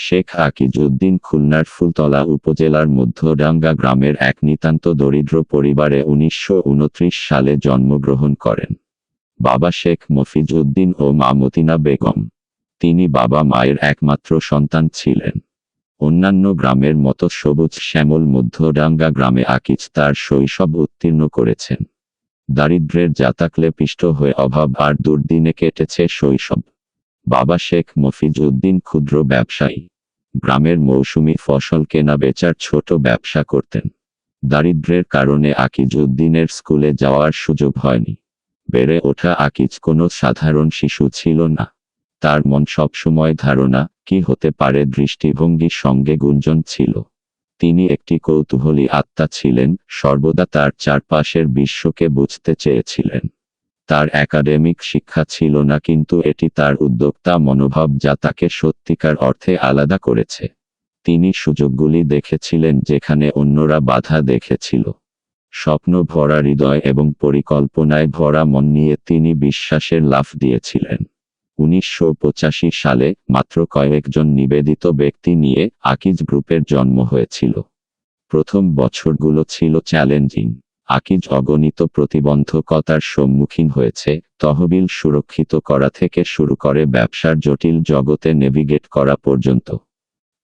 শেখ আকিজউদ্দিন খুলনার ফুলতলা উপজেলার মধ্যডাঙ্গা গ্রামের এক নিতান্ত দরিদ্র পরিবারে উনিশশো উনত্রিশ সালে জন্মগ্রহণ করেন। বাবা শেখ মফিজউদ্দিন ও মা মতিনা বেগম। তিনি বাবা মায়ের একমাত্র সন্তান ছিলেন। অন্যান্য গ্রামের মতো সবুজ শ্যামল মধ্যডাঙ্গা গ্রামে আকিজ তার শৈশব উত্তীর্ণ করেছেন। দারিদ্র্যের জাতাকলে পিষ্ট হয়ে অভাব আর দুর্দিনে কেটেছে শৈশব। বাবা শেখ মফিজউদ্দিন ক্ষুদ্র ব্যবসায়ী। গ্রামের মৌসুমি ফসল কেনা বেচার ছোট ব্যবসা করতেন। দারিদ্র্যের কারণে আকিজউদ্দিনের স্কুলে যাওয়ার সুযোগ হয়নি। বেড়ে ওঠা আকিজ কোনো সাধারণ শিশু ছিল না। তার মন সবসময় ধারণা, কি হতে পারে দৃষ্টিভঙ্গির সঙ্গে গুঞ্জন ছিল। তিনি একটি কৌতূহলী আত্মা ছিলেন, সর্বদা তার চারপাশের বিশ্বকে বুঝতে চেয়েছিলেন। তার একাডেমিক শিক্ষা ছিল না, কিন্তু এটি তার উদ্যোক্তা মনোভাব যা তাকে সত্যিকার অর্থে আলাদা করেছে। তিনি সুযোগগুলি দেখেছিলেন যেখানে অন্যরা বাধা দেখেছিল। স্বপ্ন ভরা হৃদয় এবং পরিকল্পনায় ভরা মন নিয়ে তিনি বিশ্বাসের লাফ দিয়েছিলেন। উনিশশো পঁচাশি সালে মাত্র কয়েকজন নিবেদিত ব্যক্তি নিয়ে আকিজ গ্রুপের জন্ম হয়েছিল। প্রথম বছরগুলো ছিল চ্যালেঞ্জিং। আকিজ অগণিত প্রতিবন্ধকতার সম্মুখীন হয়েছে, তহবিল সুরক্ষিত করা থেকে শুরু করে ব্যবসার জটিল জগতে নেভিগেট করা পর্যন্ত।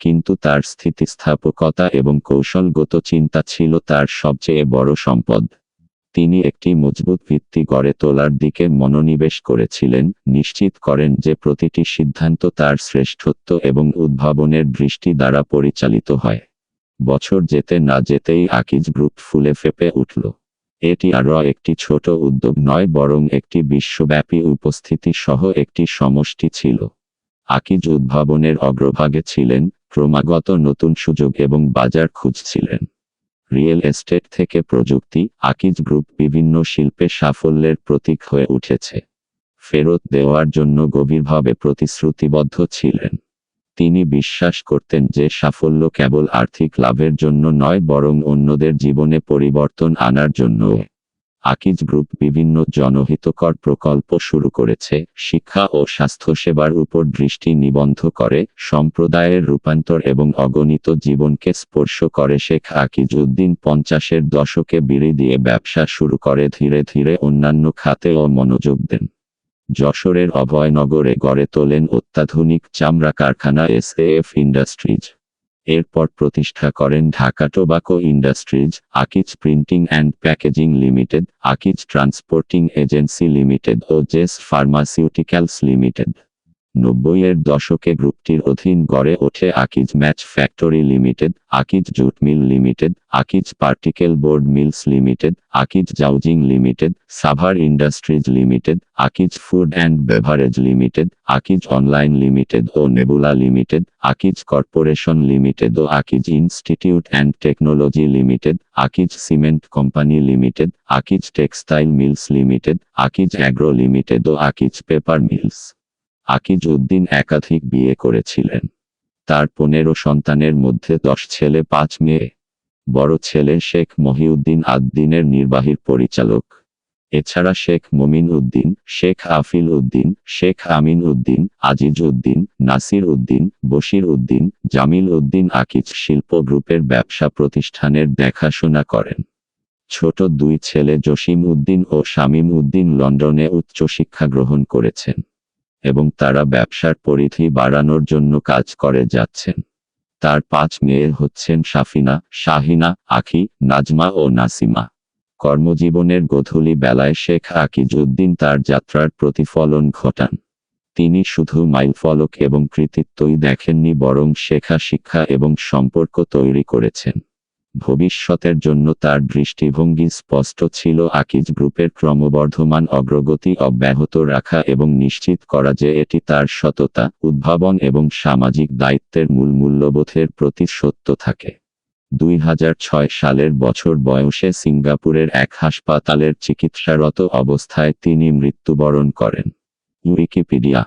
কিন্তু তার স্থিতিস্থাপকতা এবং কৌশলগত চিন্তা ছিল তার সবচেয়ে বড় সম্পদ। তিনি একটি মজবুত ভিত্তি গড়ে তোলার দিকে মনোনিবেশ করেছিলেন, নিশ্চিত করেন যে প্রতিটি সিদ্ধান্ত তার শ্রেষ্ঠত্ব এবং উদ্ভাবনের দৃষ্টি দ্বারা পরিচালিত হয়। বছর যেতে না যেতেই আকিজ গ্রুপ ফুলে ফেপে উঠল। এটি আরও একটি ছোট উদ্যোগ নয়, বরং একটি বিশ্বব্যাপী উপস্থিতি সহ একটি সমষ্টি ছিল। আকিজ উদ্ভাবনের অগ্রভাগে ছিলেন, ক্রমাগত নতুন সুযোগ এবং বাজার খুঁজছিলেন। রিয়েল এস্টেট থেকে প্রযুক্তি আকিজ গ্রুপ বিভিন্ন শিল্পে সাফল্যের প্রতীক হয়ে উঠেছে। ফেরত দেওয়ার জন্য গভীরভাবে প্রতিশ্রুতিবদ্ধ ছিলেন। তিনি বিশ্বাস করতেন যে সাফল্য কেবল আর্থিক লাভের জন্য নয়, বরং অন্যদের জীবনে পরিবর্তন আনার জন্য আকিজ গ্রুপ বিভিন্ন জনহিতকর প্রকল্প শুরু করেছে। শিক্ষা ও স্বাস্থ্যসেবার উপর দৃষ্টি নিবন্ধ করে, সম্প্রদায়ের রূপান্তর এবং অগণিত জীবনকে স্পর্শ করে শেখ আকিজউদ্দিন পঞ্চাশের দশকে বিড়ি দিয়ে ব্যবসা শুরু করে ধীরে ধীরে অন্যান্য খাতেও মনোযোগ দেন। যশোরের অভয়নগরে গড়ে তোলেন অত্যাধুনিক চামড়া কারখানা এস এফ ইন্ডাস্ট্রিজ। এরপর প্রতিষ্ঠা করেন Dhaka tobacco industries, Akij printing and packaging limited, Akij transporting agency limited ও জেস ফার্মাসিউটিক্যালস লিমিটেড। নব্বইয়ের দশকে গ্রুপটির অধীন গড়ে ওঠে Akij match factory limited, Akij jute mill limited, Akij particle board mills limited, Akij housing limited, Savar industries limited, Akij food and beverage limited, Akij online limited O Nebula limited, Akij corporation limited O Akij institute and technology limited, Akij cement company limited, Akij textile mills limited, Akij agro limited O Akij paper mills. Akijuddin একাধিক বিয়ে করেছিলেন। তার পনেরো সন্তানের মধ্যে দশ ছেলে, পাঁচ মেয়ে। বড় ছেলে শেখ মহিউদ্দিন আদ্দিনের নির্বাহীর পরিচালক। এছাড়া শেখ মমিন উদ্দিন শেখ আফিল উদ্দিন শেখ আমিন উদ্দিন আজিজ উদ্দিন নাসির উদ্দিন বশির উদ্দিন জামিল উদ্দিন আকিজ শিল্প গ্রুপের ব্যবসা প্রতিষ্ঠানের দেখাশোনা করেন। ছোট দুই ছেলে জসিম উদ্দিন ও শামীম উদ্দিন লন্ডনে উচ্চশিক্ষা গ্রহণ করেছেন। এবং তারা ব্যবসার পরিধি বাড়ানোর জন্য কাজ করে যাচ্ছেন। তার পাঁচ মেয়ে হচ্ছেন সাফিনা শাহিনা, আখি, নাজমা ও নাসিমা। কর্মজীবনের গধূলি বেলায় শেখ আকিজউদ্দিন তার যাত্রার প্রতিফলন ঘটান। তিনি শুধু মাইলফলক এবং কৃতিত্বই দেখেননি, বরং শেখা শিক্ষা এবং সম্পর্ক তৈরি করেছেন। ভবিষ্যতের জন্য তার দৃষ্টিভঙ্গি স্পষ্ট ছিল আকিজ গ্রুপের ক্রমবর্ধমান অগ্রগতি অব্যাহত রাখা এবং নিশ্চিত করা যে এটি তার সততা, উদ্ভাবন এবং সামাজিক দায়িত্বের মূল মূল্যবোধের প্রতি সত্য থাকে। দুই হাজার ছয় সালের বছর বয়সে সিঙ্গাপুরের এক হাসপাতালের চিকিৎসারত অবস্থায় তিনি মৃত্যুবরণ করেন। উইকিপিডিয়া